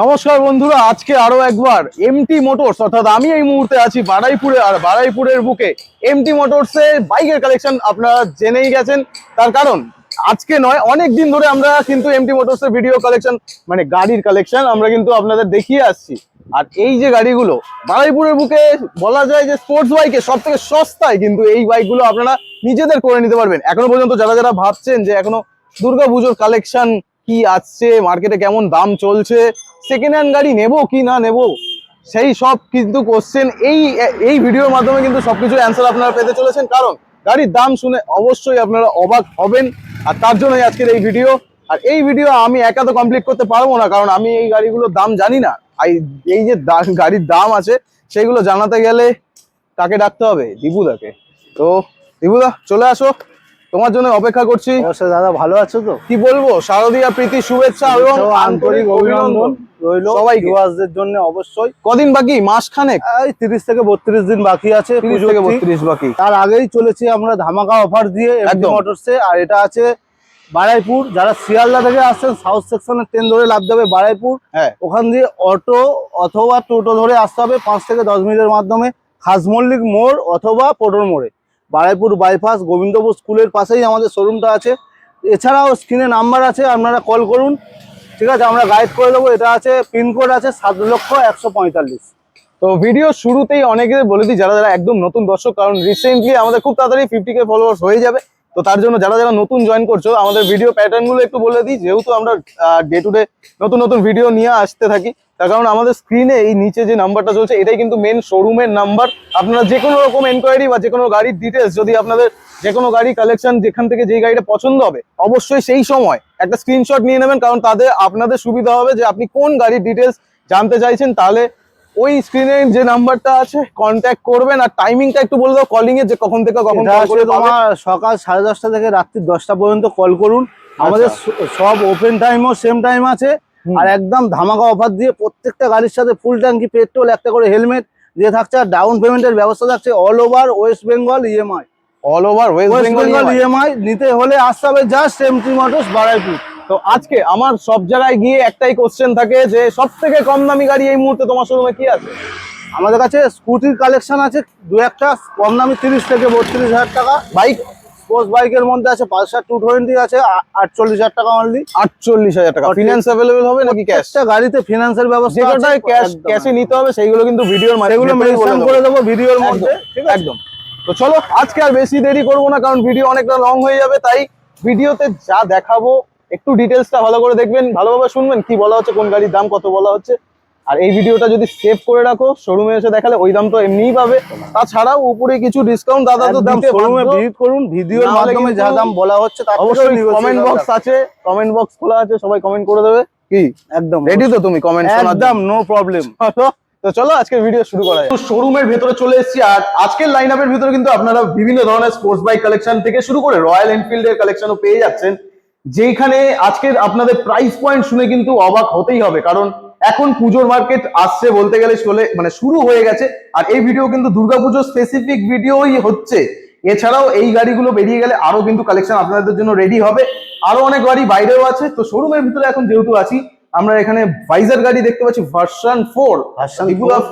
নমস্কার বন্ধুরা, আজকে আরও একবার এমটি মোটরস অর্থাৎ আমি এই মুহূর্তে আছি বারাইপুরে, আর বারাইপুরের বুকে এমটি মোটরস এর বাইকের কালেকশন আপনারা জেনেই গেছেন। তার কারণ, আজকে নয়, অনেক দিন ধরে আমরা কিন্তু এমটি মোটরস এর ভিডিও কালেকশন মানে গাড়ির কালেকশন আমরা কিন্তু আপনাদের দেখিয়ে আসছি। আর এই যে গাড়িগুলো, বারাইপুরের বুকে বলা যায় যে স্পোর্টস বাইকে সব থেকে সস্তায় কিন্তু এই বাইকগুলো আপনারা নিজেদের করে নিতে পারবেন। এখনও পর্যন্ত যারা যারা ভাবছেন যে এখনও দুর্গা পুজোর কালেকশন কি আসছে মার্কেটে কেমন দাম চলছে সেকেন্ড হ্যান্ড গাড়ি নেব কি না নেব, সেই সব কিন্তু কোশ্চেন এই এই ভিডিওর মাধ্যমে কিন্তু সবকিছু অ্যান্সার আপনারা পেতে চলেছেন। কারণ গাড়ির দাম শুনে অবশ্যই আপনারা অবাক হবেন, আর তার জন্যই আজকের এই ভিডিও আর এই ভিডিও আমি একা তো কমপ্লিট করতে পারব না, কারণ আমি এই গাড়িগুলোর দাম জানি না। এই যে গাড়ির দাম আছে, সেগুলো জানাতে গেলে কাকে ডাকতে হবে? দিবুদাকে। তো দিবুদা, চলে আসো। তোমার জন্য অপেক্ষা করছি। অবশ্যই দাদা ভালো আছো তো? কি বলব? শারদীয়া প্রীতি শুভেচ্ছা এবং আন্তরিক অভিনন্দন রইল সবাইকে। ভিউয়ার্সদের জন্য অবশ্যই। কদিন বাকি? মাস খানেক এই তিরিশ থেকে বত্রিশ দিন বাকি আছে পুজো থেকে বত্রিশ বাকি। তার আগেই চলেছি আমরা ধামাকা অফার দিয়ে একদম। মোটরসে আর এটা আছে বারাইপুর। যারা শিয়ালদা থেকে আসছেন সাউথ সেকশনের ট্রেন ধরে লাভ দেবে বারাইপুর। হ্যাঁ। ওখান দিয়ে অটো অথবা টোটো ধরে আসতে হবে পাঁচ থেকে দশ মিনিটের মাধ্যমে। খাসমল্লিক মোড় অথবা পোটর মোড়ে। বারাইপুর বাইপাস গোবিন্দপুর স্কুলের পাশেই আমাদের শোরুমটা আছে। এছাড়াও স্ক্রিনে নাম্বার আছে, আপনারা কল করুন। ঠিক আছে, আমরা গাইড করে দেবো। এটা আছে পিনকোড আছে সাত লক্ষ একশো পঁয়তাল্লিশ। তো ভিডিও শুরুতেই অনেকে বলে দিই, যারা যারা একদম নতুন দর্শক, কারণ রিসেন্টলি আমাদের খুব তাড়াতাড়ি ফিফটি কে ফলোয়ার্স হয়ে যাবে। তো তার জন্য যারা যারা নতুন জয়েন করছ, আমাদের ভিডিও প্যাটার্নগুলো একটু বলে দিই। যেহেতু আমরা ডে টু ডে নতুন নতুন ভিডিও নিয়ে আসতে থাকি তার কারণ আমাদের স্ক্রিনে এই নিচে যে নাম্বারটা চলছে এটাই কিন্তু মেন শোরুমের নাম্বার আপনারা যে কোনো রকম এনকোয়ারি বা যে কোনো গাড়ির ডিটেলস যদি আপনাদের যে কোনো গাড়ি কালেকশন যেখান থেকে যেই গাড়িটা পছন্দ হবে অবশ্যই সেই সময় একটা স্ক্রিনশট নিয়ে নেবেন কারণ তাদের আপনাদের সুবিধা হবে যে আপনি কোন গাড়ির ডিটেলস জানতে চাইছেন তাহলে ওই স্ক্রিনে যে নাম্বারটা আছে কন্ট্যাক্ট করবেন আর টাইমিংটা একটু বলে দাও কলিং এর যে কখন থেকে কখন। তোমার সকাল সাড়ে দশটা থেকে রাত্রি দশটা পর্যন্ত কল করুন আমাদের সব ওপেন টাইমও সেম টাইম আছে। আর একদম ধামাকা অফার দিয়ে প্রত্যেকটা গাড়ির সাথে ফুল ট্যাঙ্কি পেট্রোল একটা করে হেলমেট দিয়ে থাকছে আর ডাউন পেমেন্টের ব্যবস্থা থাকছে all over West Bengal EMI all over West Bengal EMI নিতে হলে আসতে হবে জাস্ট এমটি মোটরস বারাইপুর তো আজকে আমার সব জায়গায় গিয়ে একটাই কোশ্চেন থাকে যে সব থেকে কম দামি গাড়ি এই মুহূর্তে তোমার শোরুমে কি আছে? আমাদের কাছে স্কুটির কালেকশন আছে দু একটা কম দামি তিরিশ থেকে বত্রিশ হাজার টাকা। বাইক স্পোর্টস বাইকের মধ্যে আছে পালসার টু টোয়েন্টি আছে আটচল্লিশ হাজার টাকা অনলি আটচল্লিশ হাজার টাকা. ফিনান্স অ্যাভেলেবেল হবে নাকি ক্যাশ একটা গাড়িতে ফিনান্সের ব্যবস্থা ক্যাশ। ক্যাশে নিতে হবে সেইগুলো কিন্তু ভিডিওর সেগুলো মেনশন করে দেবো। ভিডিওর মধ্যে ঠিক একদম। তো চলো আজকে আর বেশি দেরি করব না কারণ ভিডিও অনেকটা লং হয়ে যাবে তাই ভিডিওতে যা দেখাবো একটু ডিটেলসটা ভালো করে দেখবেন ভালোভাবে শুনবেন কি বলা হচ্ছে কোন গাড়ির দাম কত বলা হচ্ছে। আর এই ভিডিওটা যদি সেভ করে রাখো শোরুমে এসে দেখালে ওই দাম তো এমনিই পাবে। তাছাড়াও উপরে কিছু ডিসকাউন্ট দাদা তো দিতে শোরুমে ভিজিট করুন ভিডিওর মাধ্যমে যা দাম বলা হচ্ছে তার অবশ্যই কমেন্ট বক্স আছে কমেন্ট বক্স খোলা আছে সবাই কমেন্ট করে দেবে। কি? একদম। রেডি তো তুমি কমেন্ট একদম নো প্রবলেম তো চলো আজকের ভিডিও শুরু করা যায় শোরুমের ভেতরে চলে এসেছি আর আজকের লাইন আপের ভিতরে কিন্তু আপনারা বিভিন্ন ধরনের স্পোর্টস বাইক কালেকশন থেকে শুরু করে রয়্যাল এনফিল্ড এর কালেকশনও পেয়ে যাচ্ছেন। যেখানে আজকের আপনাদের প্রাইস পয়েন্ট শুনে কিন্তু অবাক হতেই হবে কারণ এখন পুজোর মার্কেট আসছে বলতে গেলে চলে মানে শুরু হয়ে গেছে। আর এই ভিডিও কিন্তু দুর্গাপুজো স্পেসিফিক ভিডিওই হচ্ছে। এছাড়াও এই গাড়িগুলো বেরিয়ে গেলে আরও কিন্তু কালেকশন আপনাদের জন্য রেডি হবে। আরও অনেক গাড়ি বাইরেও আছে। তো শোরুমের ভিতরে এখন যেহেতু আছি আমরা এখানে ভাইজার গাড়ি দেখতে পাচ্ছি ভার্সন ফোর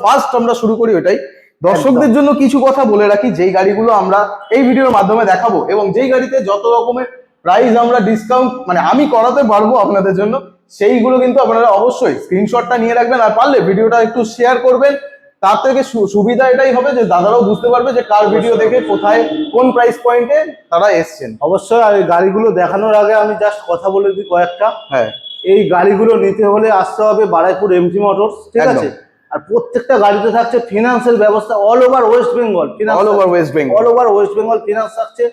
ফার্স্ট আমরা শুরু করি ওটাই। দর্শকদের জন্য কিছু কথা বলে রাখি যেই গাড়িগুলো আমরা এই ভিডিওর মাধ্যমে দেখাবো। এবং যেই গাড়িতে যত রকমের প্রাইস আমরা ডিসকাউন্ট মানে আমি করাতে পারব আপনাদের জন্য সেইগুলো কিন্তু আপনারা অবশ্যই স্ক্রিনশটটা নিয়ে রাখবেন আর পারলে ভিডিওটা একটু শেয়ার করবেন। তার থেকে সুবিধা এটাই হবে যে দাদারাও বুঝতে পারবে যে কার ভিডিও দেখে কোথায় কোন প্রাইস পয়েন্টে তারা এসছেন। অবশ্যই আর গাড়িগুলো দেখানোর আগে আমি জাস্ট কথা বলে দিই কয়েকটা। হ্যাঁ। এই গাড়িগুলো নিতে হলে আসতে হবে বারাইপুর এমটি মোটরস ঠিক আছে? আর প্রত্যেকটা গাড়িতে থাকছে ফিনান্সের ব্যবস্থা all over West Bengal all over West Bengal all over West Bengal finance থাকছে।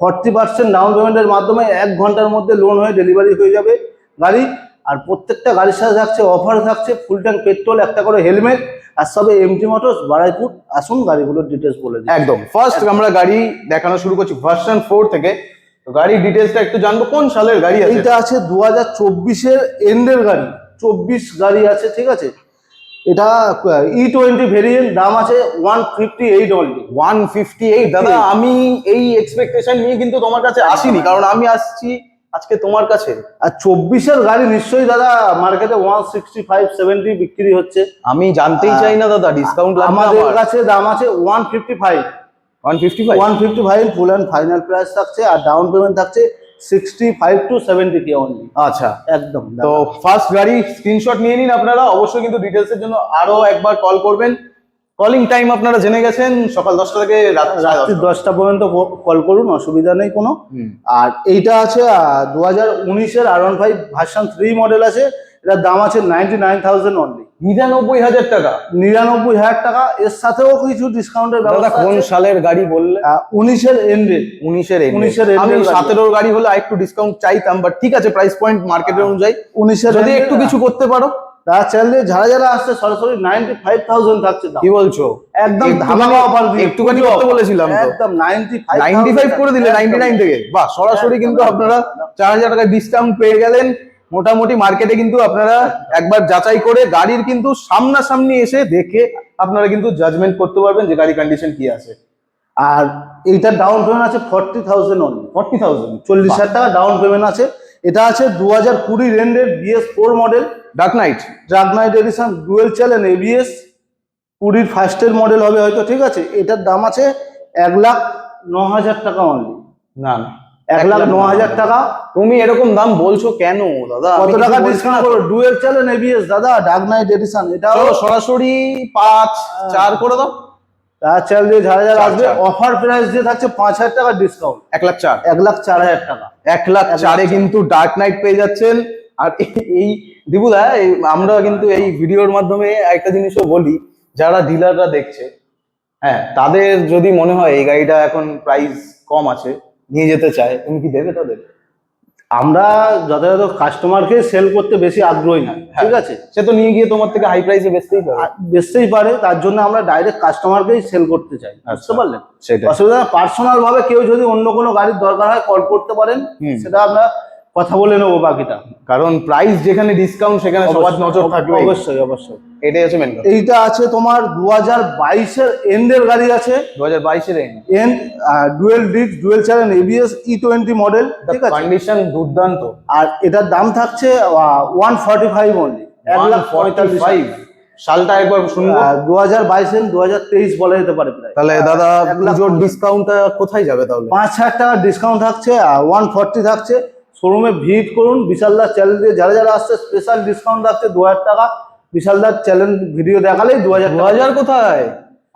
ফর্টি পার্সেন্ট ডাউন পেমেন্টের মাধ্যমে এক ঘণ্টার মধ্যে লোন হয়ে ডেলিভারি হয়ে যাবে। গাড়ি আর প্রত্যেকটা গাড়ির সাথে থাকছে অফার থাকছে ফুল ট্যাঙ্ক পেট্রোল একটা করে হেলমেট আর সবে এমটি মোটরস বারাইপুর আসুন গাড়িগুলোর ডিটেলস বলে দিই একদম। ফার্স্ট আমরা গাড়ি দেখানো শুরু করছি ভার্সন ফোর থেকে। তো গাড়ির ডিটেলসটা একটু জানব কোন সালের গাড়ি আছে? এইটা আছে দু হাজার চব্বিশের এন্ডের গাড়ি চব্বিশ গাড়ি আছে ঠিক আছে? এটা ই টোয়েন্টি ভেরিয়েন্ট দাম আছে one fifty eight only one fifty eight দাদা আমি এই এক্সপেকটেশন নিয়ে কিন্তু তোমার কাছে আসিনি কারণ আমি আসছি আজকে তোমার কাছে? আর চব্বিশের গাড়ি নিশ্চয়ই দাদা মার্কেটে ওয়ান সিক্সটি ফাইভ সেভেন্টি বিক্রি হচ্ছে। আমি জানতেই চাই না দাদা ডিসকাউন্ট আমাদের কাছে দাম আছে one fifty five one fifty five one fifty five full and final price থাকছে আর ডাউন পেমেন্ট থাকছে sixty five to seventy K only আচ্ছা। একদম তো ফার্স্ট গাড়ি স্ক্রিনশট নিয়ে নিন আপনারা। অবশ্যই কিন্তু ডিটেলস এর জন্য আরও একবার কল করবেন। কলিং টাইম আপনারা জেনে গেছেন সকাল দশটা থেকে রাত্রি দশটা। পর্যন্ত কল করুন অসুবিধা নেই কোনো। আর এইটা আছে দু হাজার উনিশের R one five version three model আছে এটার দাম আছে নাইনটি নাইন থাউজেন্ড অনলি নিরানব্বই হাজার টাকা। নিরানব্বই হাজার টাকা এর সাথেও কিছু ডিসকাউন্টের ব্যবস্থা কোন সালের গাড়ি বললে? উনিশের এন্ডেড উনিশের উনিশের আমি গাড়ি। সতেরোর গাড়ি হলে আরেকটু ডিসকাউন্ট চাইতাম বাট ঠিক আছে প্রাইস পয়েন্ট মার্কেটের অনুযায়ী। উনিশের যদি একটু কিছু করতে পারো। তারা যারা যারা আসছে সরাসরি নাইনটি ফাইভ থাউজেন্ড থাকছে কি বলছো? একদম ধামাকা অফার দিয়ে। একটুখানি করতে বলেছিলাম একদম নাইনটি ফাইভ নাইনটি ফাইভ করে দিলে নাইনটি নাইন থেকে। বাহ সরাসরি কিন্তু আপনারা চার হাজার টাকা ডিসকাউন্ট পেয়ে গেলেন। মোটামুটি মার্কেটে কিন্তু আপনারা একবার যাচাই করে গাড়ির কিন্তু সামনাসামনি এসে দেখে আপনারা কিন্তু জাজমেন্ট করতে পারবেন যে গাড়ি কন্ডিশন কি আছে। আর এইটার ডাউন পেমেন্ট আছে forty thousand only forty thousand চল্লিশ হাজার টাকা ডাউন পেমেন্ট আছে। এটা আছে দু হাজার কুড়ি রেন্ডের BS four model dark knight drug knight edition dual চ্যালেন এবিএস কুড়ির ফার্স্টের মডেল হবে হয়তো ঠিক আছে? এটার দাম আছে এক লাখ ন হাজার টাকা অনলি না না। এক লাখ ন হাজার টাকা। তুমি এরকম দাম বলছো কেন দাদা? কত টাকা ডিসকাউন্ট করো? ডুয়েল চ্যালেন এবিএস দাদা ডার্ক নাইট এডিশন চলো সরাসরি পাঁচ চার করে দাও। তার চাল দিয়ে যারা যারা আসবে অফার প্রাইস দিয়ে থাকছে পাঁচ হাজার টাকা ডিসকাউন্ট এক লাখ চার। এক লাখ চার হাজার টাকা। এক লাখ চারে কিন্তু ডার্ক নাইট পেয়ে যাচ্ছেন। আর এই- এই দিবুদা আমরা কিন্তু এই ভিডিওর মাধ্যমে একটা জিনিসও বলি যারা ডিলাররা দেখছে হ্যাঁ তাদের যদি মনে হয় এই গাড়িটা এখন প্রাইস কম আছে নিয়ে যেতে চায় তুমি কি দেবে তাদের? আমরা যথাযথ কাস্টমারকে সেল করতে বেশি আগ্রহী না ঠিক আছে সে তো নিয়ে গিয়ে তোমার থেকে হাই প্রাইসে বেচতেই পারে বেচতেই পারে তার জন্য আমরা ডাইরেক্ট কাস্টমারকেই সেল করতে চাই বুঝতে আচ্ছা। পারলেন সেটা অসুবিধা পার্সোনাল ভাবে কেউ যদি অন্য কোনো গাড়ির দরকার হয় কল করতে পারেন। সেটা আমরা কথা বলে নেব বাকিটা। কারণ প্রাইস যেখানে ডিসকাউন্ট সেখানে সবার নজর থাকবে অবশ্যই অবশ্যই। এটাই আছে মেন এইটা আছে তোমার দু হাজার বাইশের এন্ডের গাড়ি আছে। দু হাজার বাইশের end dual disc dual channel ABS ই টোয়েন্টি মডেল ঠিক আছে? কন্ডিশন দুর্দান্ত। আর এটার দাম থাকছে ওয়ান ফর্টি ফাইভ অনলি এক লাখ পঁয়তাল্লিশ ফাইভ সালটা একবার শুনব। দু হাজার বাইশ দু হাজার তেইশ বলা যেতে পারে তাহলে দাদা পুজোর ডিসকাউন্টটা কোথায় যাবে তাহলে? পাঁচ হাজার টাকা ডিসকাউন্ট থাকছে ওয়ান ফর্টি থাকছে শোরুমে ভিজিট করুন বিশালদার চ্যানেল দিয়ে যারা যারা আসছে স্পেশাল ডিসকাউন্ট থাকছে দু হাজার টাকা। বিশালদার চ্যানেল ভিডিও দেখালেই দু হাজার দু হাজার কোথায়?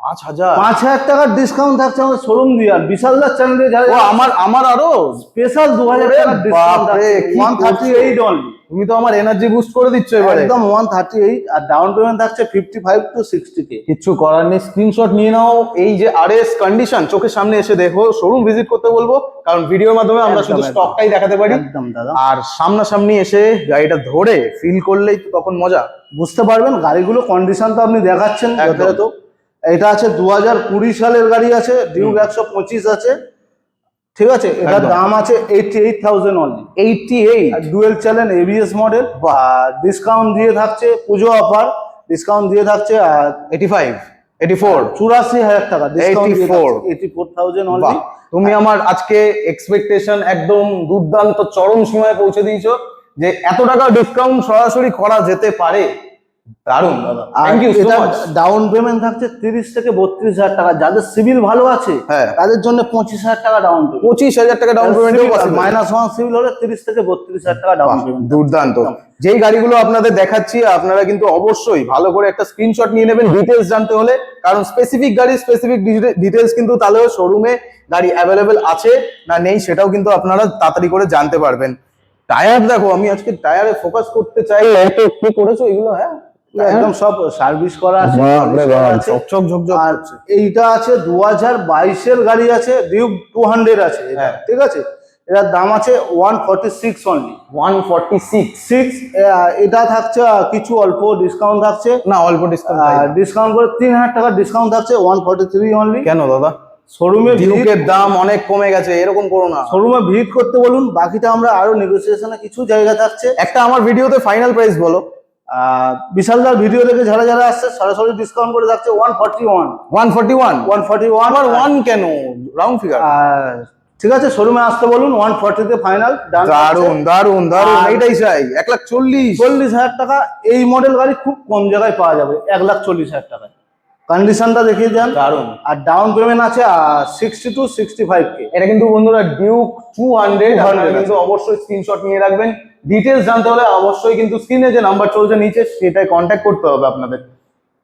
পাঁচ হাজার। পাঁচ হাজার টাকার ডিসকাউন্ট থাকছে আমাদের শোরুম দিয়ে আর বিশালদার চ্যানেল দিয়ে যারা আমার আমার আরও? স্পেশাল দু হাজার টাকার ডিসকাউন্ট কি ওয়ান থার্টি এইট অনলি তুমি তো আমার এনার্জি বুস্ট করে দিচ্ছ এবারে। একদম ওয়ান থার্টি এইট আর ডাউন পেমেন্ট থাকছে fifty five to sixty K কিছু করার নেই স্ক্রিনশট নিয়ে নাও এই যে আর এস কন্ডিশন চোখের সামনে এসে দেখো শোরুম ভিজিট করতে বলব কারণ ভিডিওর মাধ্যমে আমরা শুধু স্টকটাই দেখাতে পারি। একদম দাদা। আর সামনাসামনি এসে গাড়িটা ধরে ফিল করলেই তো তখন মজা। বুঝতে পারবেন গাড়িগুলো কন্ডিশন তো আপনি দেখাচ্ছেন। যথাযথ এটা আছে দু হাজার কুড়ি সালের গাড়ি আছে ডিউক একশো পঁচিশ আছে। ঠিক আছে? এটার দাম আছে eighty eight thousand only eighty eight dual channel ABS model বা ডিসকাউন্ট দিয়ে থাকছে পুজো অফার ডিসকাউন্ট দিয়ে থাকছে এইটি ফাইভ এইটি ফোর চুরাশি হাজার টাকা discount 84 eighty four thousand only তুমি আমার আজকে এক্সপেকটেশন একদম দুর্দান্ত চরম সীমায় পৌঁছে দিয়েছ যে এত টাকা ডিসকাউন্ট সরাসরি করা যেতে পারে। দারুণ দাদা। থ্যাংক ইউ সো এটা মাচ ডাউন পেমেন্ট থাকছে তিরিশ থেকে বত্রিশ হাজার টাকা। যাদের সিভিল ভালো আছে হ্যাঁ। তাদের জন্য পঁচিশ হাজার টাকা ডাউন পেমেন্ট পঁচিশ হাজার টাকা down payment minus one CIBIL হলে তিরিশ থেকে বত্রিশ হাজার টাকা ডাউন পেমেন্ট দুর্দান্ত। যেই গাড়িগুলো আপনাদের দেখাচ্ছি আপনারা কিন্তু অবশ্যই ভালো করে একটা স্ক্রিনশট নিয়ে নেবেন ডিটেলস জানতে হলে। কারণ স্পেসিফিক গাড়ি স্পেসিফিক ডিটেলস কিন্তু তাহলেও শোরুমে গাড়ি অ্যাভেলেবেল আছে না নেই সেটাও কিন্তু আপনারা তাড়াতাড়ি করে জানতে পারবেন। টায়ার দেখো আমি আজকে টায়ারে ফোকাস করতে চাই। কি করেছ? এগুলো হ্যাঁ? একদম সব সার্ভিস করা আছে। ঝকঝক আর এইটা আছে দু হাজার বাইশের গাড়ি আছে ডিউক টু হান্ড্রেড আছে হ্যাঁ। ঠিক আছে? এটার দাম আছে one forty six only one forty six six এটা থাকছে কিছু অল্প ডিসকাউন্ট থাকছে। না অল্প ডিসকাউন্ট ডিসকাউন্ট করে তিন হাজার টাকা ডিসকাউন্ট থাকছে ওয়ান ফর্টি থ্রি অনলি কেন দাদা? শোরুমে ডিউকের দাম অনেক কমে গেছে এরকম করো না। শোরুমে ভিজিট করতে বলুন বাকিটা আমরা আরও নেগোসিয়েশনে কিছু জায়গা থাকছে। একটা আমার ভিডিওতে ফাইনাল প্রাইস বলো। বিশালদার ভিডিও দেখে যারা যারা আসছে সরাসরি ডিসকাউন্ট করে থাকছে one forty one one forty one one forty one আমার ওয়ান কেন রাউন্ড ফিগার ঠিক আছে শোরুমে আসতে বলুন ওয়ান ফর্টিতে ফাইনাল দারুণ দারুণ দারুণ আর- এইটাই চাই এক লাখ চল্লিশ। চল্লিশ হাজার টাকা এই মডেল গাড়ি খুব কম জায়গায় পাওয়া যাবে এক লাখ চল্লিশ হাজার টাকায়। কন্ডিশনটা দেখিয়ে যান দারুণ আর ডাউন পেমেন্ট আছে sixty two sixty five K এটা কিন্তু বন্ধুরা ডিউক টু হান্ড্রেড 200 কিন্তু অবশ্যই স্ক্রিনশট নিয়ে রাখবেন। ডিটেলস জানতে হলে অবশ্যই কিন্তু স্ক্রিনে যে নাম্বার চলছে নিচে সেটাই কন্ট্যাক্ট করতে হবে আপনাদের।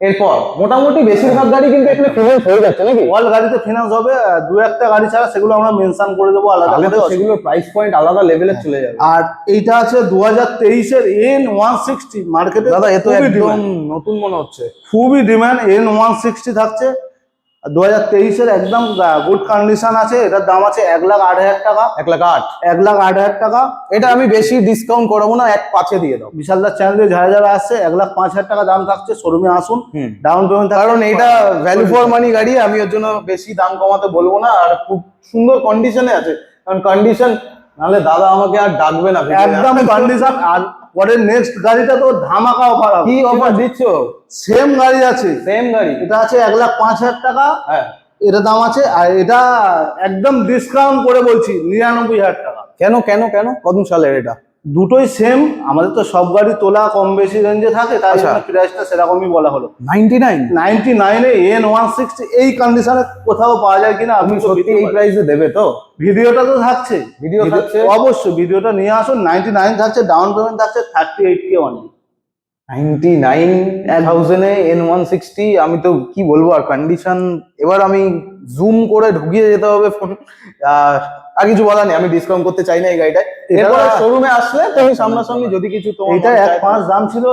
এরপর মোটামুটি বেশিরভাগ গাড়ি কিন্তু এখানে ফিনান্স হয়ে যাচ্ছে নাকি? অল গাড়িতে ফিনান্স হবে দু একটা গাড়ি ছাড়া সেগুলো আমরা মেনশন করে দেবো আলাদা তাহলে করে প্রাইস পয়েন্ট আলাদা লেভেলে চলে যাবে। আর এইটা আছে দু হাজার তেইশের এন ওয়ান সিক্সটি মার্কেটে দাদা এ তো একদম নতুন মনে হচ্ছে। খুবই ডিমান্ড এন ওয়ান সিক্সটি থাকছে। দু হাজার তেইশের একদম গুড কন্ডিশন আছে এটার দাম আছে এক লাখ আট হাজার টাকা। এক লাখ আট? এক লাখ আট হাজার টাকা। এটা আমি বেশি ডিসকাউন্ট করাবো না এক পাঁচে দিয়ে দাও। বিশালদার চ্যানেলে যারা যারা আসছে এক লাখ পাঁচ হাজার টাকা দাম থাকছে শোরুমে আসুন। ডাউন পেমেন্ট কারণ এটা ভ্যালু ফর মানি গাড়ি আমি ওর জন্য বেশি দাম কমাতে বলব না আর খুব সুন্দর কন্ডিশনে আছে। কারণ কন্ডিশন নাহলে দাদা আমাকে আর ডাকবে না। একদম কন্ডিশন আর পরের নেক্সট গাড়িটা তো ধামাকা অফার কি অফার দিচ্ছ? সেম গাড়ি আছে। সেম গাড়ি। এটা আছে এক লাখ পাঁচ হাজার টাকা। হ্যাঁ। এটা দাম আছে আর এটা একদম ডিসকাউন্ট করে বলছি নিরানব্বই হাজার টাকা। কেন কেন কেন? কত সালের এটা? দুটোই সেম আমাদের তো সব গাড়ি তোলা কম বেশি রেঞ্জে থাকে তাই আচ্ছা। জন্য প্রাইসটা সেরকমই বলা হলো। নাইনটি নাইন নাইনটি নাইনে এন ওয়ান সিক্সটি এই কন্ডিশনে কোথাও পাওয়া যায় কিনা আপনি সত্যি এই প্রাইসে দেবে তো? ভিডিওটা তো থাকছে। ভিডিও থাকছে? অবশ্যই ভিডিওটা নিয়ে আসুন নাইনটি নাইন থাকছে ডাউন পেমেন্ট থাকছে thirty eight K only ninety nine থাউজেন্ডে N one sixty আমি তো কি বলব আর কন্ডিশন এবার আমি জুম করে ঢুকিয়ে যেতে হবে ফোন আর কিছু বলার নেই আমি ডিসকাউন্ট করতে চাই না এই গাড়িটায়। এরপর শোরুমে আসলে তুমি সামনাসামনি যদি কিছু তোমার এইটা এক পাঁচ দাম ছিল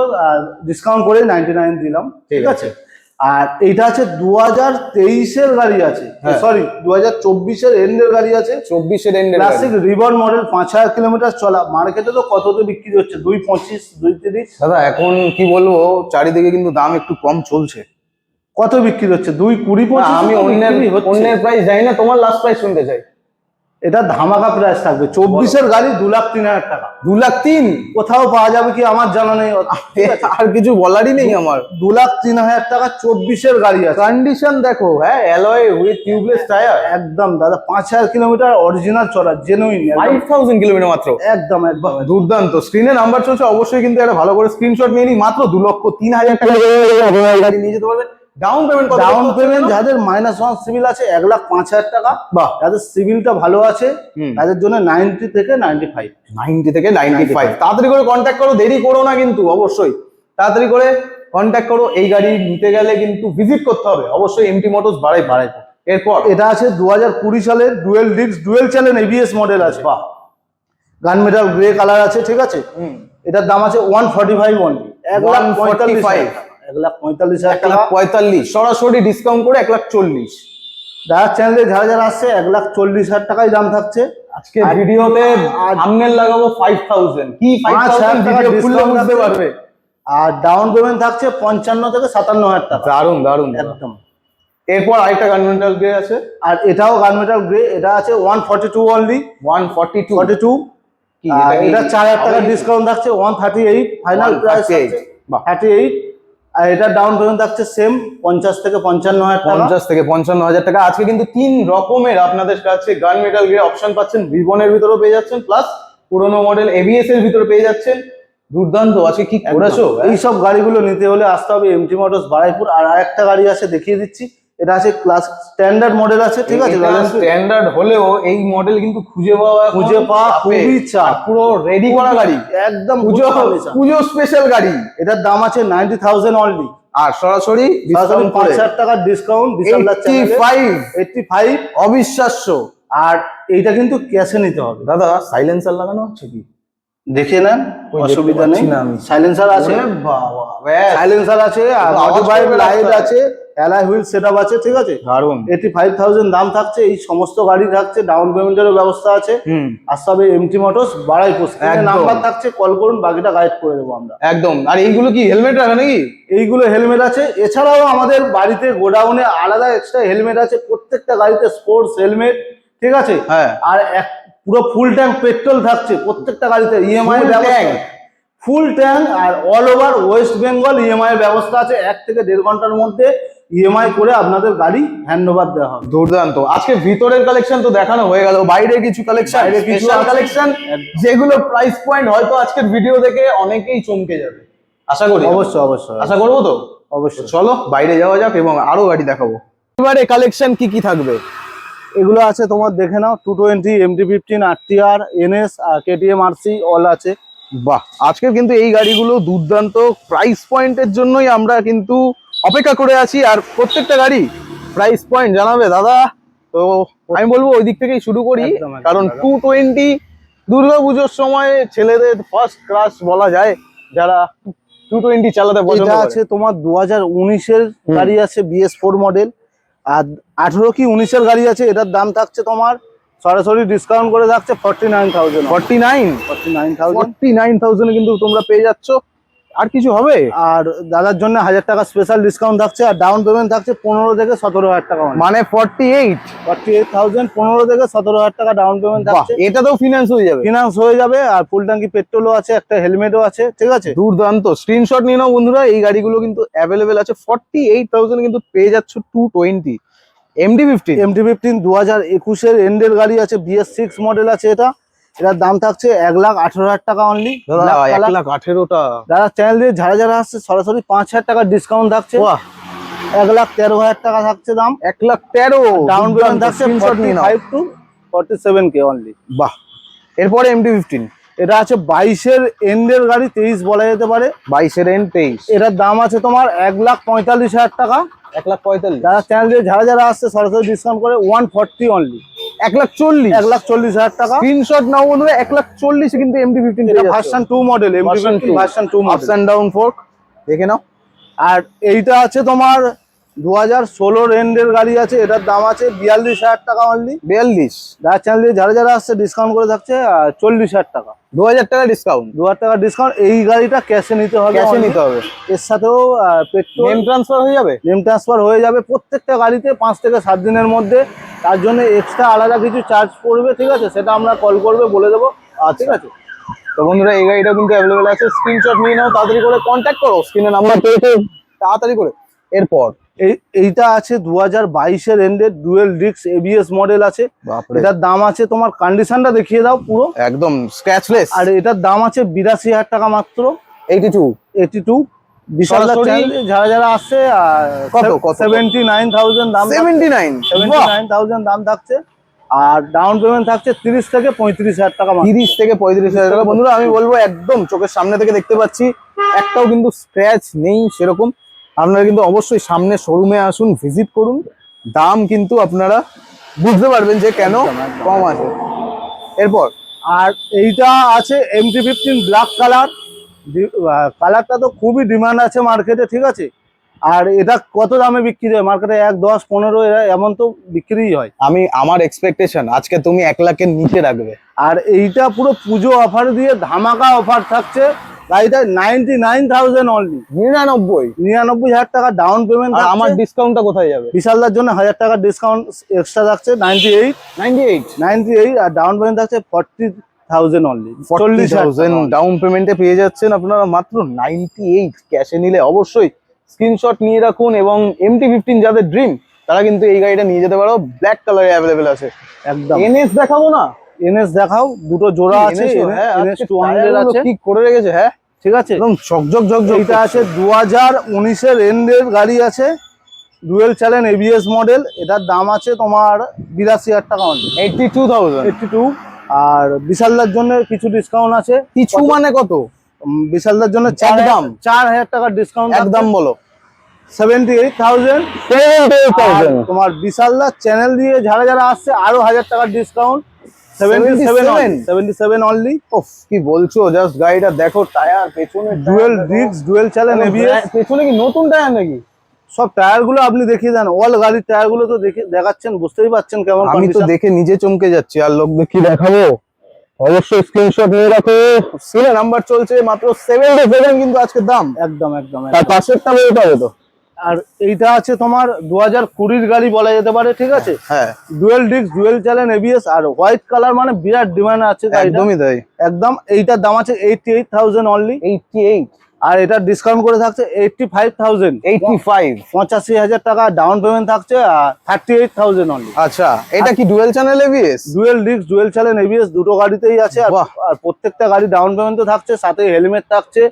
ডিসকাউন্ট করে নাইনটি নাইন দিলাম। ঠিক আছে। আর এইটা আছে দু হাজার তেইশের গাড়ি আছে। হ্যাঁ। সরি দু হাজার চব্বিশের এন্ডের গাড়ি আছে। চব্বিশের এন্ডে ক্লাসিক রিবন মডেল পাঁচ হাজার কিলোমিটার চলা। মার্কেটে তো কততে বিক্রি হচ্ছে? দুই পঁচিশ দুই তিরিশ? দাদা এখন কি বলব চারিদিকে কিন্তু দাম একটু কম চলছে। কত বিক্রি হচ্ছে? দুই কুড়ি পঁচিশ আমি অন্যের অন্যের প্রাইস জানি না তোমার লাস্ট প্রাইস শুনতে চাই। এটা ধামাকা প্রাইস থাকবে। চব্বিশের গাড়ি দু লাখ তিন হাজার টাকা। দু লাখ তিন? কোথাও পাওয়া যাবে কি আমার জানা নেই। আর কিছু বলারই নেই আমার। দু লাখ তিন হাজার টাকা চব্বিশের গাড়ি আছে। কন্ডিশন দেখো হ্যাঁ অ্যালয় উইথ টিউবলেস টায়ার একদম দাদা পাঁচ হাজার কিলোমিটার অরিজিনাল চলা জেনুইন ফাইভ থাউজেন্ড কিলোমিটার মাত্র। একদম একদম। দুর্দান্ত। স্ক্রিনে নাম্বার চলছে অবশ্যই কিন্তু একটা ভালো করে স্ক্রিনশট নিয়ে নিই। মাত্র দু লক্ষ তিন হাজার টাকা। গাড়ি নিয়ে যেতে পারবেন। ডাউন পেমেন্ট ডাউন পেমেন্ট যাদের মাইনাস ওয়ান সিভিল আছে এক লাখ পাঁচ হাজার টাকা বাহ। যাদের সিভিলটা ভালো আছে তাদের জন্য নাইনটি থেকে নাইনটি ফাইভ নাইনটি থেকে নাইনটি ফাইভ তাড়াতাড়ি করে কন্ট্যাক্ট করো দেরি করো না কিন্তু অবশ্যই। তাড়াতাড়ি করে কন্ট্যাক্ট করো এই গাড়ি নিতে গেলে কিন্তু ভিজিট করতে হবে। অবশ্যই এমটি মোটরস বাড়াই বাড়াই। এরপর? এটা আছে দু হাজার কুড়ি সালের dual disc dual channel ABS model আছে। বাহ। গান মেটাল গ্রে কালার আছে ঠিক আছে? এটার দাম আছে ওয়ান ফর্টি ফাইভ অনলি এক লাখ পঁয়তাল্লিশ টাকা। এক লাখ পঁয়তাল্লিশ হাজার টাকা। পঁয়তাল্লিশ। সরাসরি ডিসকাউন্ট করে এক লাখ চল্লিশ। যারা চ্যানেলে যারা যারা আসছে এক লাখ চল্লিশ হাজার টাকায় দাম থাকছে। আজকে ভিডিওতে থাম্বনেল লাগাবো ফাইভ থাউজেন্ড কি পাঁচ হাজার টাকা ভিডিও খুললে discount বুঝতে আছে। পারবে। আর ডাউন পেমেন্ট থাকছে পঞ্চান্ন থেকে সাতান্ন হাজার টাকা। দারুণ দারুণ একদম। এরপর আরেকটা কনভেন্টাল গ্রে আছে। আর এটাও গানমেটাল গ্রে এটা আছে one forty two only one forty two forty two এটা চার হাজার টাকা ডিসকাউন্ট থাকছে one thirty eight final price 138 বাহ। থার্টি এইট আর এটা ডাউন পেমেন্ট থাকছে সেম পঞ্চাশ থেকে পঞ্চান্ন হাজার পঞ্চাশ থেকে পঞ্চান্ন হাজার টাকা। আজকে কিন্তু তিন রকমের আপনাদের কাছে গান মেটাল গিয়ে অপশন পাচ্ছেন। রিবনের ভিতরেও পেয়ে যাচ্ছেন প্লাস পুরোনো মডেল এবিএস এর ভিতরে পেয়ে যাচ্ছেন। দুর্দান্ত আজকে কি করেছ? এইসব এই সব গাড়িগুলো নিতে হলে আসতে হবে এমটি মোটরস বারাইপুর। আর একটা গাড়ি আছে দেখিয়ে দিচ্ছি। এটা আছে ক্লাস স্ট্যান্ডার্ড মডেল আছে ঠিক আছে? স্ট্যান্ডার্ড হলেও এই মডেল কিন্তু খুঁজে পাওয়া খুঁজে পাওয়া। খুবই চাপ। পুরো রেডি করা গাড়ি একদম পুজো। পুজো স্পেশাল গাড়ি। এটার দাম আছে নাইনটি থাউজেন্ড অনলি আর সরাসরি পাঁচ হাজার টাকার discount eighty five eighty five অবিশ্বাস্য। আর এইটা কিন্তু ক্যাশে নিতে হবে। দাদা সাইলেন্সার লাগানো হচ্ছে কি? দেখে নেন অসুবিধা নেই। সাইলেন্সার আছে। সাইলেন্সার আছে লাইট আছে। অ্যালাই হুইল সেটআপ আছে ঠিক আছে? দারুণ এইটি ফাইভ থাউজেন্ড দাম থাকছে এই সমস্ত গাড়ি থাকছে ডাউন পেমেন্টেরও ব্যবস্থা আছে। আসতে হবে এমটি মোটরস বাড়াইপুর। নাম্বার থাকছে কল করুন বাকিটা গাইড করে দেবো আমরা। একদম। আর এইগুলো কি হেলমেট রাখে নাকি? এইগুলো হেলমেট আছে। এছাড়াও আমাদের বাড়িতে গোডাউনে আলাদা এক্সট্রা হেলমেট আছে। প্রত্যেকটা গাড়িতে স্পোর্টস হেলমেট ঠিক আছে? হ্যাঁ। আর এক পুরো ফুল ট্যাঙ্ক পেট্রোল থাকছে প্রত্যেকটা গাড়িতে। ইএমআই? ফুল ট্যাঙ্ক আর all over West Bengal EMI ব্যবস্থা আছে। এক থেকে দেড় ঘণ্টার মধ্যে ইএমআই করে আপনাদের গাড়ি হ্যান্ড ওভার দেওয়া হবে। দুর্দান্ত। আজকে ভিতরের কালেকশন তো দেখানো হয়ে গেল বাইরে কিছু কালেকশন কিছু কালেকশন যেগুলো প্রাইস পয়েন্ট হয়তো আজকের ভিডিও দেখে অনেকেই চমকে যাবে। আশা করি। অবশ্যই অবশ্যই। আশা করব তো? অবশ্যই। চলো বাইরে যাওয়া যাক এবং আরও গাড়ি দেখাবো। এবারে কালেকশন কি কি থাকবে? এগুলো আছে তোমার দেখে নাও two twenty MT fifteen RTR NS KTM RC all আছে। বাহ আজকে কিন্তু এই গাড়িগুলো দুর্দান্ত। প্রাইস পয়েন্টের জন্যই আমরা কিন্তু অপেক্ষা করে আছি আর প্রত্যেকটা গাড়ি প্রাইস পয়েন্ট জানাবে দাদা। তো আমি বলব ওই দিক থেকেই শুরু করি কারণ টু টোয়েন্টি দুর্গাপুজোর সময় ছেলেদের ফার্স্ট ক্লাস বলা যায় যারা টু টোয়েন্টি চালাতে পছন্দ এটা আছে তোমার দু হাজার উনিশের গাড়ি আছে বিএস ফোর মডেল আর আঠেরো কি উনিশের গাড়ি আছে এটার দাম থাকছে তোমার সরাসরি ডিসকাউন্ট করে থাকছে forty nine thousand forty nine forty nine thousand forty nine thousand কিন্তু তোমরা পেয়ে যাচ্ছ। আর কিছু হবে? আর দাদার জন্য হাজার টাকা স্পেশাল ডিসকাউন্ট থাকছে আর ডাউন পেমেন্ট থাকছে পনেরো থেকে সতেরো হাজার টাকা মানে forty eight forty eight thousand পনেরো থেকে সতেরো হাজার টাকা ডাউন পেমেন্ট থাকছে। এটাতেও ফিনান্স হয়ে যাবে। ফিনান্স হয়ে যাবে আর ফুল ট্যাঙ্কি পেট্রোলও আছে একটা হেলমেটও আছে ঠিক আছে? দুর্দান্ত। স্ক্রিনশট নিয়ে নাও বন্ধুরা এই গাড়িগুলো কিন্তু অ্যাভেলেবেল আছে। ফর্টি এইট থাউজেন্ড কিন্তু পেয়ে যাচ্ছ two twenty MD fifteen MT fifteen দু হাজার একুশের এন্ডের গাড়ি আছে বিএস সিক্স মডেল আছে এটা। এটার দাম থাকছে এক লাখ আঠেরো হাজার টাকা অনলি দাদা এক লাখ আঠেরোটা। দাদা চ্যানেল দিয়ে যারা যারা আসছে সরাসরি পাঁচ হাজার টাকার ডিসকাউন্ট থাকছে। বাহ। এক লাখ তেরো হাজার টাকা থাকছে দাম। এক লাখ তেরো। ডাউন পেমেন্ট থাকছে five two forty seven K only বাহ। এরপরে এমডি ফিফটিন এটা আছে বাইশের এন্ডের গাড়ি তেইশ বলা যেতে পারে। বাইশের এন্ড তেইশ। এটার দাম আছে তোমার এক লাখ পঁয়তাল্লিশ হাজার টাকা। এক লাখ পঁয়তাল্লিশ। যারা চ্যানেল দিয়ে যারা যারা আসছে সরাসরি ডিসকাউন্ট করে ওয়ান ফর্টি অনলি এক লাখ চল্লিশ। এক লাখ চল্লিশ হাজার টাকা। স্ক্রিনশট নাও এক লাখ চল্লিশ কিন্তু MD fifteen version two model version two ups model and down fork দেখে নাও। আর এইটা আছে তোমার দু হাজার ষোলোর এন্ডের গাড়ি আছে এটার দাম আছে বিয়াল্লিশ হাজার টাকা অনলি বিয়াল্লিশ। যারা চ্যানেল দিয়ে যারা যারা আসছে ডিসকাউন্ট করে থাকছে চল্লিশ হাজার টাকা। দু হাজার টাকা ডিসকাউন্ট দু হাজার টাকা ডিসকাউন্ট এই গাড়িটা ক্যাশে নিতে হবে ক্যাশে নিতে হবে। এর সাথেও পেট্রোল নেম ট্রান্সফার হয়ে যাবে? নেম ট্রান্সফার হয়ে যাবে প্রত্যেকটা গাড়িতে পাঁচ থেকে সাত দিনের মধ্যে। তার জন্য এক্সট্রা আলাদা কিছু চার্জ পড়বে ঠিক আছে? সেটা আমরা কল করবে বলে দেবো। ঠিক আছে? তো বন্ধুরা এই গাড়িটা কিন্তু অ্যাভেলেবেল আছে। স্ক্রিনশট নিয়ে নাও তাড়াতাড়ি করে। কন্ট্যাক্ট করো স্ক্রিনে নাম্বার পেয়েছে তাড়াতাড়ি করে। এরপর? এই এইটা আছে দু হাজার বাইশের এন্ডের ডুয়েল ডিক্স এবিএস মডেল আছে। এটার দাম আছে তোমার কন্ডিশনটা দেখিয়ে দাও পুরো। একদম স্ক্র্যাচলেস আর এটার দাম আছে বিরাশি হাজার টাকা মাত্র। এইটি টু এইটি টু বিশাল যারা যারা আসছে কত? সেভেন্টি নাইন থাউজেন্ড দাম seventy nine seventy nine thousand দাম থাকছে। আর ডাউন পেমেন্ট থাকছে তিরিশ থেকে পঁয়ত্রিশ হাজার টাকা তিরিশ থেকে পঁয়ত্রিশ হাজার টাকা। বন্ধুরা আমি বলব একদম চোখের সামনে থেকে দেখতে পাচ্ছি। একটাও কিন্তু স্ক্র্যাচ নেই সেরকম। আপনারা কিন্তু অবশ্যই সামনে শোরুমে আসুন ভিজিট করুন। দাম কিন্তু আপনারা বুঝতে পারবেন যে কেন কম আছে। এরপর আর এইটা আছে এমটি ফিফটিন ব্ল্যাক কালার কালারটা তো খুবই ডিমান্ড আছে মার্কেটে ঠিক আছে? আর এটা কত দামে বিক্রি হয়? মার্কেটে এক দশ পনেরো এমন তো বিক্রিই হয়। আমি আমার এক্সপেকটেশন আজকে তুমি এক লাখের নিচে রাখবে। আর এইটা পুরো পুজো অফার দিয়ে ধামাকা অফার থাকছে। গাড়িটা নাইনটি নাইন থাউজেন্ড অনলি নিরানব্বই। নিরানব্বই হাজার টাকা ডাউন পেমেন্ট আর আমার ডিসকাউন্টটা কোথায় যাবে? বিশালদার জন্য হাজার টাকা ডিসকাউন্ট এক্সট্রা থাকছে ninety eight ninety eight ninety eight আর ডাউন পেমেন্ট থাকছে ফর্টি থাউজেন্ড অনলি চল্লিশ থাউজেন্ড ডাউন পেমেন্টে পেয়ে যাচ্ছেন আপনারা মাত্র নাইনটি এইট ক্যাশে নিলে অবশ্যই স্ক্রিনশট নিয়ে রাখুন এবং এমটি ফিফটিন যাদের ড্রিম তারা কিন্তু এই গাড়িটা নিয়ে যেতে পারো। ব্ল্যাক কালারে অ্যাভেলেবেল আছে। একদম। এনএস দেখাবো না? এনএস দেখাও দুটো জোড়া আছে হ্যাঁ, এনএস আজকে টু হান্ড্রেড টায়ারগুলো আছে। কি করে রেখেছে হ্যাঁ? ঠিক আছে? একদম ঝকঝক ঝকঝক। এইটা আছে দু হাজার উনিশের এন্ডের গাড়ি আছে ডুয়েল চ্যালেন এবিএস মডেল এটার দাম আছে তোমার বিরাশি হাজার টাকা only eighty two thousand eighty two আর বিশালদার জন্য কিছু ডিসকাউন্ট আছে। কিছু মানে কত? বিশালদার জন্য চার দাম। হাজার- চার হাজার টাকার ডিসকাউন্ট একদম বলো। সেভেন্টি এইট থাউজেন্ড তোমার বিশালদার চ্যানেল দিয়ে যারা যারা আসছে আরও হাজার টাকার discount seventy seven 77 seventy seven only ওফ কি বলছো? জাস্ট গাড়িটা দেখো টায়ার পেছনে ডুয়েল ডিস্ক ডুয়েল এবিএস পেছনে কি নতুন টায়ার নাকি? সব টায়ারগুলো আপনি দেখিয়ে দেন। অল গাড়ির টায়ারগুলো তো দেখে দেখাচ্ছেন বুঝতেই পারছেন কেমন আমি তো দেখে নিজে চমকে যাচ্ছি আর লোকদের কি দেখাবো। অবশ্যই স্ক্রিনশট নিয়ে রাখো। স্ক্রিনে নাম্বার চলছে মাত্র সেভেন্টি সেভেন কিন্তু আজকে দাম। একদম একদম একদম। পাশেরটা বেরোতে হবে তো। আর এইটা আছে তোমার দু হাজার কুড়ির গাড়ি বলা যেতে পারে ঠিক আছে? হ্যাঁ। Dual disc dual channel ABS আর হোয়াইট কালার মানে বিরাট ডিমান্ড আছে একদমই তাই। একদম এইটার দাম আছে eighty eight thousand only eight আর এটা ডিসকাউন্ট করে থাকছে eighty five thousand eighty five পঁচাশি হাজার টাকা ডাউন পেমেন্ট থাকছে আর থার্টি এইট থাউজেন্ড অনলি আচ্ছা এটা কি dual channel ABS dual disc dual channel ABS দুটো গাড়িতেই আছে আর প্রত্যেকটা গাড়ি ডাউন পেমেন্ট তো থাকছে সাথে হেলমেট থাকছে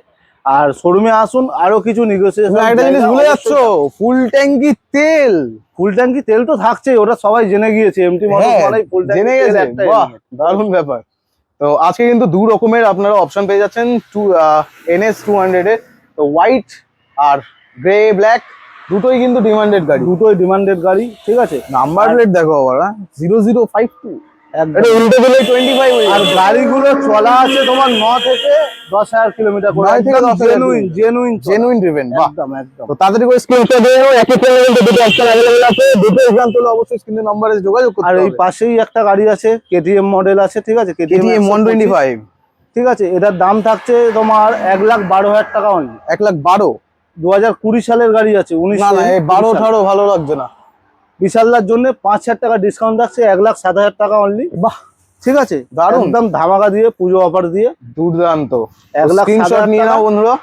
আর শোরুমে আসুন আরও কিছু নেগোসিয়েশন একটা জিনিস ভুলে যাচ্ছ ফুল ট্যাঙ্কি তেল। ফুল ট্যাঙ্কি তেল তো থাকছেেই ওটা সবাই জেনে গিয়েছে এমটি হ্যাঁ, ফুল ট্যাঙ্কি জেনে গেছে। বাহ দারুণ ব্যাপার। তো আজকে কিন্তু দু রকমের আপনারা অপশন পেয়ে যাচ্ছেন টু এনএস টু হান্ড্রেড তো হোয়াইট আর গ্রে ব্ল্যাক দুটোই কিন্তু ডিমান্ডেড গাড়ি। দুটোই ডিমান্ডেড গাড়ি ঠিক আছে? নাম্বার প্লেট দেখো আবার জিরো জিরো ফাইভ টু। এটা উল্টে দিলে টোয়েন্টি ফাইভ আর গাড়িগুলো চলা আছে তোমার ন থেকে দশ হাজার কিলোমিটার নয় থেকে দশ জেনুইন জেনুইন জেনুইন ড্রিভেন একদম একদম। তো তাড়াতাড়ি করে স্ক্রিনশট দিয়ে একই চ্যানেলে কিন্তু দুটো অপশন অ্যাভেলেবল আছে। দুটো এক্সাম তুলে অবশ্যই নম্বরে যোগাযোগ করতে আর এই পাশেই একটা গাড়ি আছে কেটিএম মডেল আছে ঠিক আছে? কেটিএম ওয়ান টোয়েন্টি ফাইভ ঠিক আছে? এটার দাম থাকছে তোমার এক লাখ বারো হাজার টাকা অনলি এক লাখ বারো? দু হাজার কুড়ি সালের গাড়ি আছে উনিশ বারো ঠারো ভালো লাগছে না। বিশালদার জন্য পাঁচ হাজার টাকা ডিসকাউন্ট থাকছে এক লাখ সাত হাজার টাকা অনলি বাহ। ঠিক আছে? দারুণ। একদম ধামাকা দিয়ে পুজো অফার দিয়ে। দুর্দান্ত। এক লাখ নিয়ে নাও বন্ধুরা।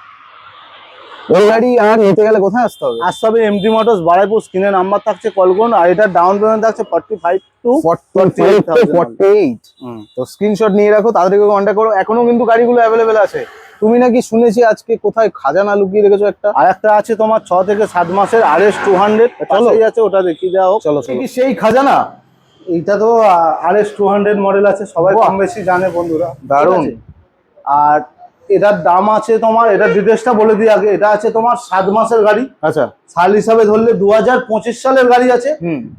ওই গাড়ি আর নিতে গেলে কোথায় আসতে হবে? আসতে হবে এমডি মোটরস বারাইপুর স্ক্রিনে নাম্বার থাকছে কল করুন আর এটার ডাউন পেমেন্ট থাকছে ফর্টি ফাইভ টু 48 48 তো স্ক্রিনশট নিয়ে রাখো তাদেরকে কন্ট্যাক্ট করো। এখনও কিন্তু গাড়িগুলো অ্যাভেলেবেল আছে। তুমি নাকি শুনেছি আজকে কোথায় খাজানা লুকিয়ে রেখেছো একটা? আর একটা আছে তোমার ছ থেকে সাত মাসের আর এস টু হান্ড্রেড আছে ওটা দেখিয়ে দেওয়া হোক। চলো চলো। সেই খাজানা? এইটা তো R S two hundred model আছে সবাই। কম বেশি জানে বন্ধুরা। দারুণ। আর এটার দাম আছে তোমার এটার ডিটেলসটা বলে দিই আগে এটা আছে তোমার সাত মাসের গাড়ি। আচ্ছা। সাল হিসাবে ধরলে দু হাজার পঁচিশ সালের গাড়ি আছে।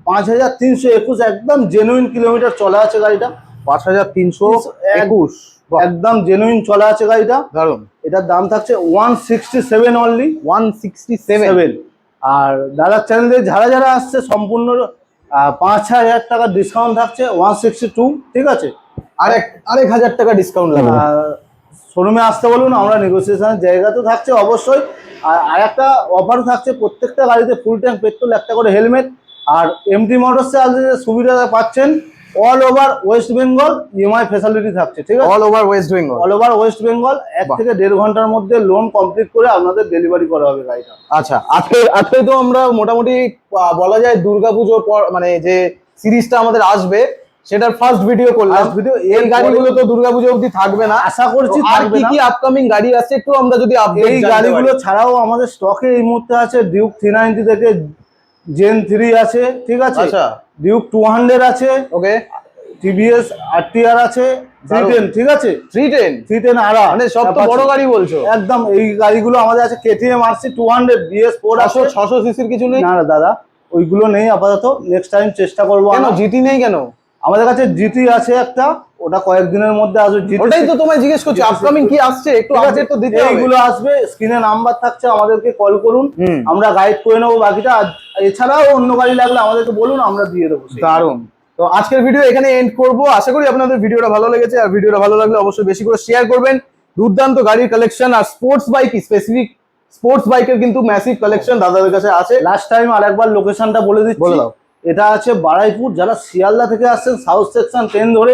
পাঁচ হাজার তিনশো একুশ একদম জেনুইন কিলোমিটার চলে আছে গাড়িটা। পাঁচ হাজার তিনশো একুশ। একদম জেনুইন চলে আছে গাড়িটা। দারুণ। এটার দাম থাকছে one sixty seven only one sixty seven seven আর দাদার চ্যানেলে যারা যারা আসছে সম্পূর্ণ পাঁচ হাজার টাকা ডিসকাউন্ট থাকছে ওয়ান সিক্সটি টু ঠিক আছে? আরেক আরেক হাজার টাকা ডিসকাউন্ট লাগবে। শোরুমে আসতে বলুন আমরা নেগোসিয়েশনের জায়গা তো থাকছে অবশ্যই। আর আরেকটা অফার থাকছে প্রত্যেকটা গাড়িতে ফুল ট্যাঙ্ক পেট্রোল একটা করে হেলমেট আর এমটি মোটরসে আজ যে সুবিধা পাচ্ছেন all over West Bengal EMI facility থাকছে ঠিক আছে? All over West Bengal all over West Bengal এক থেকে দেড় ঘণ্টার মধ্যে লোন কমপ্লিট করে আপনাদের ডেলিভারি করা হবে গাড়িটা। আচ্ছা আজকে আজকে তো আমরা মোটামুটি বলা যায় দুর্গাপুজোর পর মানে যে সিরিজটা আমাদের আসবে সেটার ফার্স্ট ভিডিও করলাম। Video, এই গাড়িগুলো তো দুর্গাপুজো অবধি থাকবে না। আশা করছি আর কি কি আপকামিং গাড়ি আছে একটু আমরা যদি এই গাড়িগুলো ছাড়াও আমাদের স্টকে এই মুহূর্তে আছে ডিউক থ্রি নাইনটি থেকে জেন থ্রি আছে ঠিক আছে? ডিউক টু হান্ড্রেড আছে ওকে টিভিএস আরটিআর আছে থ্রি। টেন ঠিক আছে? থ্রি টেন থ্রি টেন আর মানে সব তো বড় গাড়ি বলছো। একদম এই গাড়িগুলো আমাদের আছে KTM RC two hundred BS four আছে। ছশো সিসির কিছু নেই? না দাদা ওইগুলো নেই আপাতত। নেক্সট টাইম চেষ্টা করব কেন। জিটি নেই কেন? আমাদের কাছে জিটি আছে একটা ওটা কয়েকদিনের মধ্যে আসবে জিটি ওটাই তো তোমায় জিজ্ঞেস করছি আপকামিং কি আসছে একটু আপডেট তো দিতে হবে। এইগুলো আসবে স্ক্রিনে নাম্বার থাকছে আমাদেরকে কল করুন আমরা গাইড করে নেব বাকিটা এছাড়াও অন্য গাড়ি লাগলে আমাদেরকে বলুন আমরা দিয়ে দেবো। দারুণ। তো আজকের ভিডিও এখানে এন্ড করব। আশা করি আপনাদের ভিডিওটা ভালো লেগেছে আর ভিডিওটা ভালো লাগলে অবশ্যই বেশি করে শেয়ার করবেন। দুর্দান্ত গাড়ির কালেকশন আর স্পোর্টস বাইক স্পেসিফিক স্পোর্টস বাইকের কিন্তু ম্যাসিভ কালেকশন দাদাদের কাছে আছে। লাস্ট টাইম আরেকবার লোকেশনটা বলে দিচ্ছি। বলে দাও। এটা আছে বারাইপুর যারা শিয়ালদা থেকে আসছেন সাউথ সেকশন ট্রেন ধরে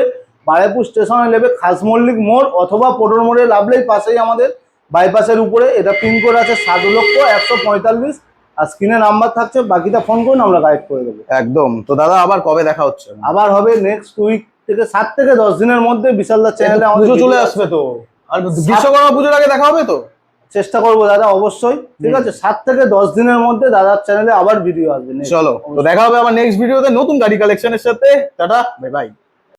বারাইপুর স্টেশনে নেবে খাসমল্লিক মোড় অথবা পোটর মোড়ে লাভলেই পাশেই আমাদের বাইপাসের উপরে। এটা পিনকোড আছে সাত লক্ষ একশো পঁয়তাল্লিশ। আর স্ক্রিনে নাম্বার থাকছে বাকিটা ফোন করুন আমরা গাইড করে দেবো। একদম। তো দাদা আবার কবে দেখা হচ্ছে? আবার হবে নেক্সট উইক থেকে সাত থেকে দশ দিনের মধ্যে বিশালদার চ্যানেলে আমাদের চলে আসবে তো। আর বিশ্বকর্মা পুজোর আগে দেখা হবে তো? চেষ্টা করব দাদা অবশ্যই। ঠিক আছে? সাত থেকে দশ দিনের মধ্যে দাদার চ্যানেলে আবার ভিডিও আসবে। চলো তো দেখা হবে আমার নেক্সট ভিডিওতে নতুন গাড়ি কালেকশনের সাথে। Tata bye bye